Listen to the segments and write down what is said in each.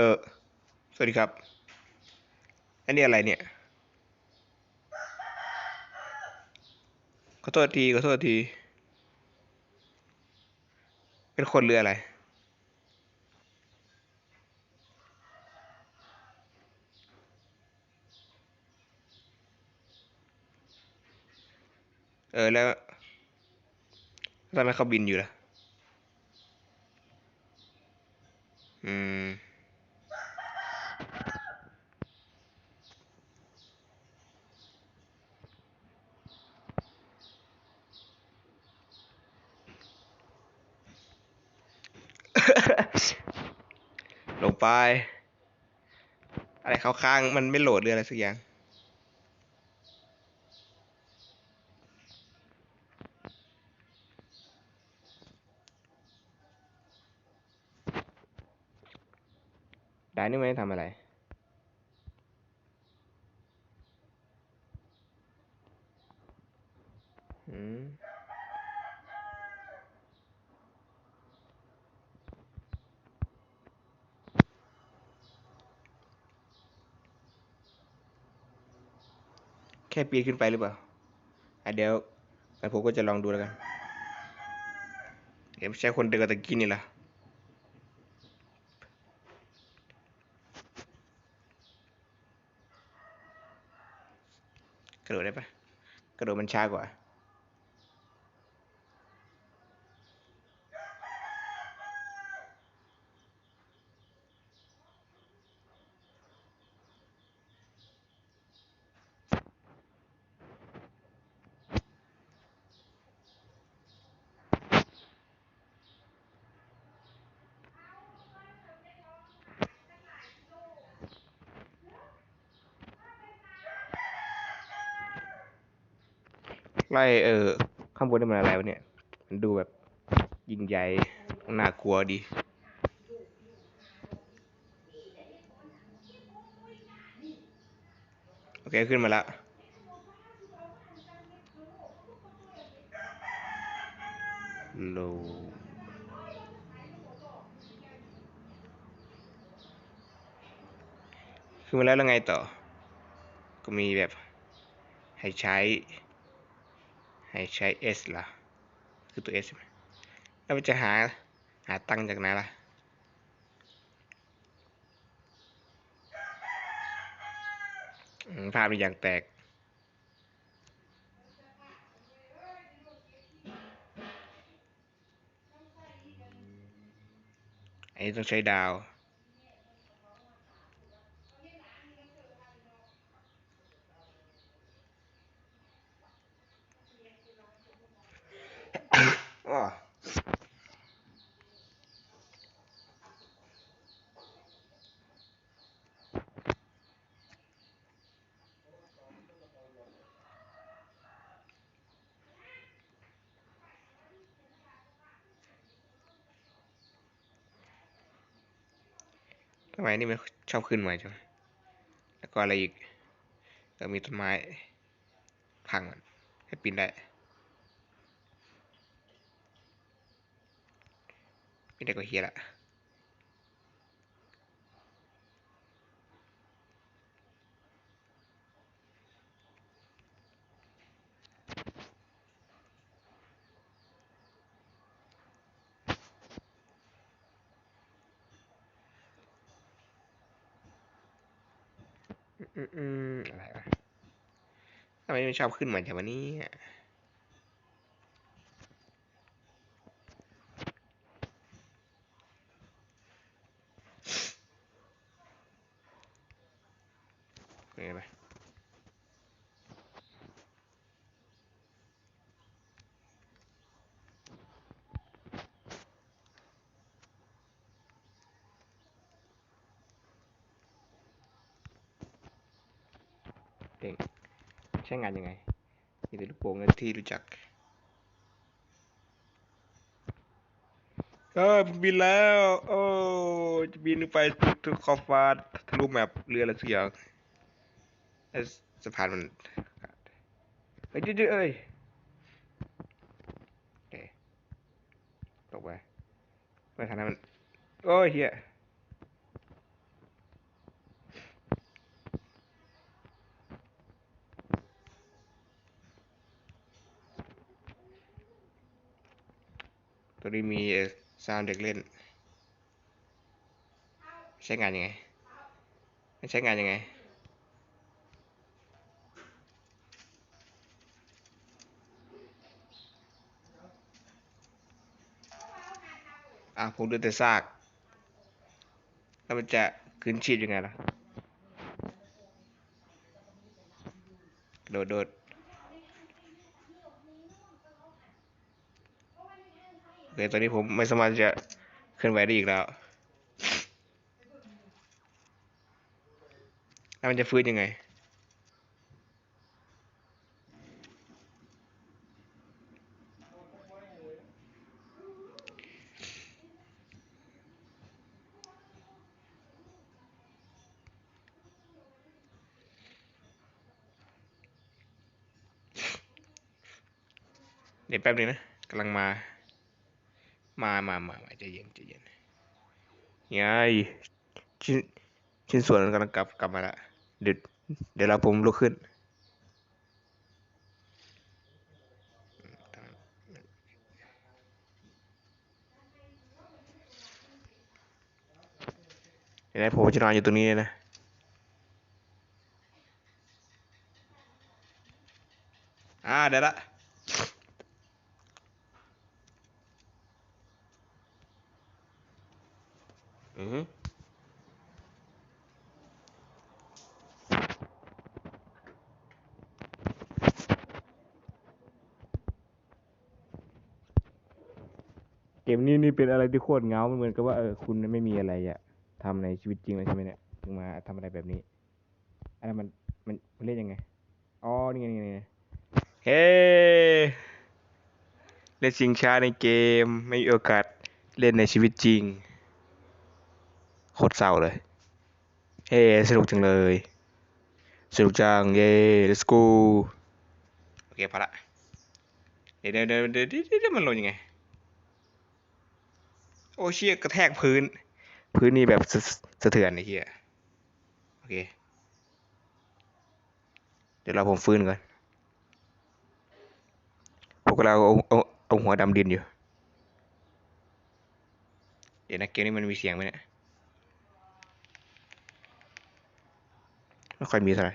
ออ สวัสดีครับ อันนี้อะไรเนี่ย ขอโทษที ขอโทษที เป็นคนเรืออะไร เออแล้วทำไมเขาบินอยู่ละ อืม ลงไป อะไรเขาค้างมันไม่โหลดเรืออะไรสักอย่าง ได้นี่ไม่ทำอะไร แค่ปีนขึ้นไปหรือเปล่าอะเดี๋ยวงั้นผมก็จะลองดูแล้วกันเดี๋ยวใช้คนเดินตะกี้นี่แหละกระโดดได้ปะกระโดดมันช้ากว่า ไล่เออข้างบนนี่มันอะไรวะเนี่ย มันดูแบบยิ่งใหญ่น่ากลัวดีโอเคขึ้นมาแล้วโลขึ้นมาแล้วแล้วไงต่อ ก็มีแบบให้ใช้ ให้ใช้ S ล่ะ คือตัว S ใช่ไหมแล้วมันจะหาหาตังจากไหนล่ะ ภาพมันอย่างแตก อันนี้ต้องใช้ดาว อ้อ ทำไมนี่มันชอบขึ้นมาจังแล้วก็อะไรอีกก็มีต้นไม้พังมันให้ปีนได้ปีนได้ก็เฮียละ อืมอืมอะไรวะทำไมไม่ชอบขึ้นเหมือนจากวันนี้อะเป็นไงไป เก่งใช้งานยังไงมีแต่ลูกโป่งเงินที่รู้จักเออบินแล้ว โอ้จะบินไปถึงขอบฟ้าทะลุแมปเรืออะไรสักอย่างเอ้ยสะพานมันขาดเฮ้ยดื้อๆเอ้ยโอเคตกไปไปทางนั้นมัน โอ้ยเฮีย ตัวนี้มีซาวด์เด็กเล่น ใช้งานยังไงมันใช้งานยังไงอะผมดูแต่ซาก แล้วมันจะคืนชีพยังไงล่ะ โดดโดด โอเคตอนนี้ผมไม่สามารถจะเคลื่อนไหวได้อีกแล้ว แล้วมันจะฟื้นยังไงเดี๋ยวแป๊บนึงนะกำลังมา มามามามาใจเย็นใจเย็นไงชิ้นชิ้นส่วนกำลังกลับกลับมาละเดี๋ยวเดี๋ยวเราผมลุกขึ้นเดี๋ยวนะผมจะนอนอยู่ตรงนี้เลยนะอ่าเดี๋ยวละ อือฮึเกมนี้นี่เป็นอะไรที่โคตรเหงามันเหมือนกับว่าเออคุณไม่มีอะไรอะทำในชีวิตจริงเลยใช่ไหมเนี่ยถึงมาทำอะไรแบบนี้อันนั้นมันมันมันเล่นยังไงอ๋อนี่ไงนี่ไงนี่ไงเฮ้เล่นชิงช้าในเกมไม่มีโอกาสเล่นในชีวิตจริงโคตรเศร้าเลยเฮ้สนุกจังเลย สนุกจัง เย้ let's go โอเคพอละ เดี๋ยวเดี๋ยวเดี๋ยวเดี๋ยวมันลงยังไง โอ้เชี่ยกระแทกพื้น พื้นนี่แบบสะสะเทือนไอ้เหี้ยโอเค เดี๋ยวเราผมฟื้นก่อนผมกำลังเอาเอาเอาหัวดำดินอยู่ เดี๋ยวนะเกมนี้มันมีเสียงไหมเนี่ย ไม่ค่อยมีเท่าไหร่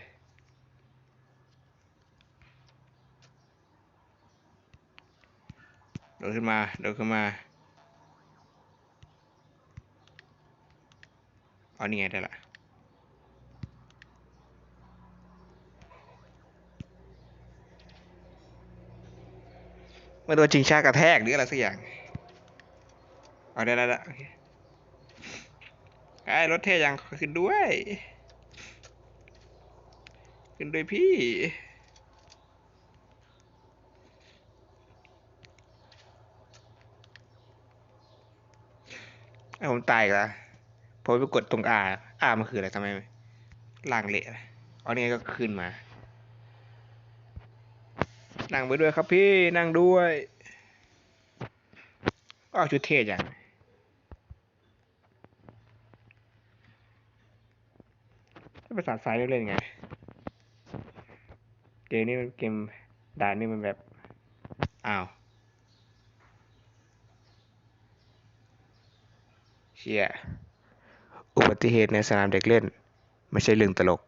เดินขึ้นมาเดินขึ้นมาเอานี่ไงได้ละเมื่อโดนชิงชากระแทกหรืออะไรสักอย่าง เอาได้ได้ได้โอเคไอ้รถเท่ยังขึ้นด้วย ขึ้นด้วยพี่ ไอ้ผมตายอีกแล้วผมไปกดตรงอาอามันคืออะไรทำไมล่างเละอ๋อนี่ก็ขึ้นมา นั่งไปด้วยครับพี่นั่งด้วยอ้าวชุดเท่จังจะประสาทสายได้เล่นไง เกมนี้มันเกมด่านนี่มันแบบ อ้าว เชี่ย อุบัติเหตุในสนามเด็กเล่น ไม่ใช่เรื่องตลก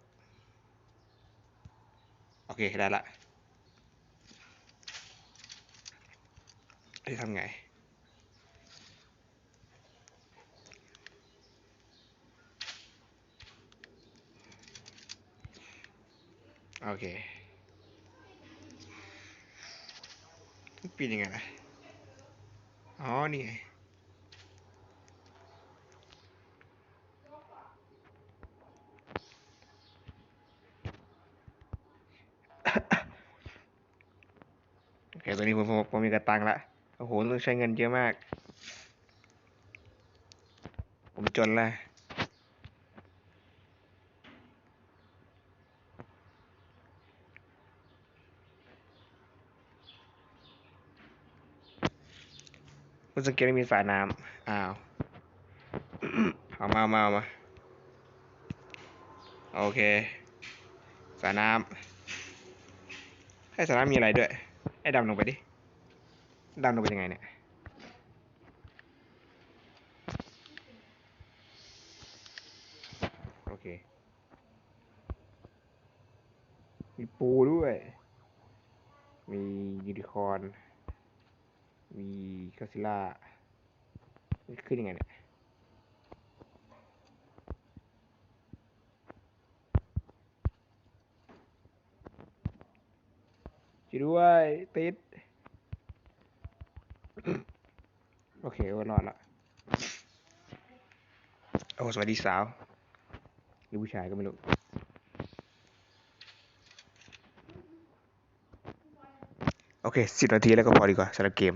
โอเค ได้ละเฮ้ทำไงโอเค ปีนยังไงล่ะ อ๋อ นี่ไงโอเคตัวนี้ผมผมผมมีกระตังละ โอ้โห ต้องใช้เงินเยอะมาก ผมจนละ คุณสังเกตไม่มีฝาน้ำอ้าวเอามามามาโอเคฝาน้ำให้ฝาน้ำมีอะไรด้วย ให้ดำลงไปดิดำลงไปยังไงเนี่ยโอเค มีปูด้วย มียูนิคอร์น มีคาซิล่ามันขึ้นยังไงเนี่ยช่วยด้วย ติด โอเคโอ้รอดละโอ้สวัสดีสาวหรือผู้ชายก็ไม่รู้โอเคสิบนาทีแล้วก็พอดีกว่าสำหรับเกม